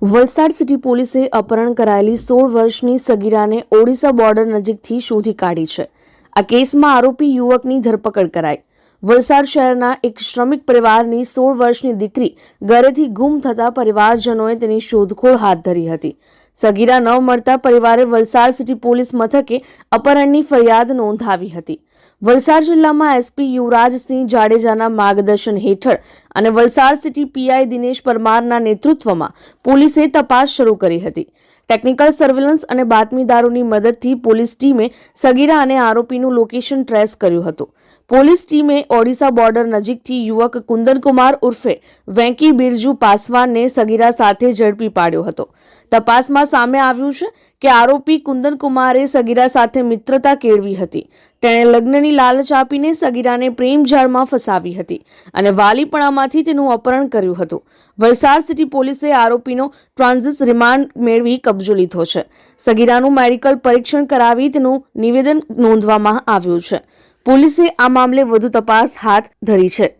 Valsad city પોલીસે અપહરણ કરાયેલી સોળ વર્ષની સગીરાને ઓડિશા બોર્ડર નજીકથી શોધી કાઢી છે. આ કેસમાં આરોપી યુવકની ધરપકડ કરાઈ. વલસાડ શહેરના એક શ્રમિક પરિવારની સોળ વર્ષની દીકરી ઘરેથી ગુમ થતા પરિવારજનોએ તેની શોધખોળ હાથ ધરી હતી. સગીરા ન મળતા પરિવારે વલસાડ સિટી પોલીસ મથકે અપહરણની ફરિયાદ નોંધાવી હતી. વલસાડ જિલ્લામાં એસપી યુવરાજસિંહ જાડેજાના માર્ગદર્શન હેઠળ અને વલસાડ સિટી પીઆઈ દિનેશ પરમારના નેતૃત્વમાં પોલીસે તપાસ શરૂ કરી હતી. ટેકનિકલ સર્વેલન્સ અને બાતમીદારોની મદદથી પોલીસ ટીમે સગીરા અને આરોપીનું લોકેશન ટ્રેસ કર્યું હતું. પોલીસ ટીમે ઓડિશા બોર્ડર નજીકથી યુવક કુંદનકુમાર ઉર્ફે વેંકી બિરજુ પાસવાનને સગીરા સાથે ઝડપી પાડ્યો હતો. તપાસમાં સામે આવ્યું છે કે આરોપી કુંદનકુમારે સગીરા સાથે મિત્રતા કેળવી હતી. તેણે લગ્નની લાલચ આપીને સગીરાને પ્રેમ જાળમાં ફસાવી હતી અને વાલીપણામાંથી તેનું અપહરણ કર્યું હતું. વલસાડ સિટી પોલીસે આરોપીનો ટ્રાન્ઝિટ રિમાન્ડ મેળવી કબજો લીધો છે. સગીરાનું મેડિકલ પરીક્ષણ કરાવી તેનું નિવેદન નોંધવામાં આવ્યું છે. પોલીસે આ મામલે વધુ તપાસ હાથ ધરી છે.